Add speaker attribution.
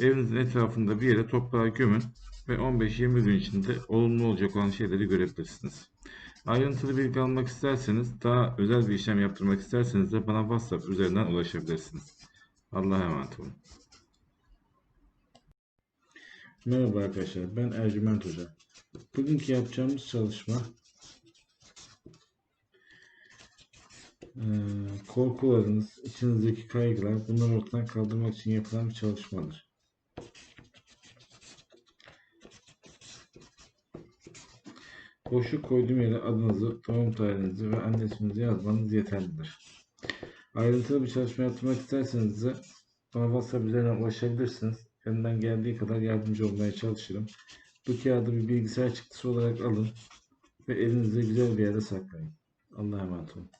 Speaker 1: Evinizin etrafında bir yere toprağa gömün ve 15-20 gün içinde olumlu olacak olan şeyleri görebilirsiniz. Ayrıntılı bilgi almak isterseniz, daha özel bir işlem yaptırmak isterseniz de bana WhatsApp üzerinden ulaşabilirsiniz. Allah'a emanet olun. Merhaba arkadaşlar, ben Ercüment Hoca. Bugünkü yapacağımız çalışma eee, korkularınız, içinizdeki kaygılar bunları ortadan kaldırmak için yapılan bir çalışmadır. Boşluk koyduğum yere adınızı, doğum tarihinizi ve anne isminizi yazmanız yeterlidir. Ayrıntılı bir çalışma yaptırmak isterseniz de bana WhatsApp üzerinden ulaşabilirsiniz. Elimden geldiği kadar yardımcı olmaya çalışırım. Bu kağıdı bir bilgisayar çıktısı olarak alın ve elinizde güzel bir yere saklayın. Allah'a emanet olun.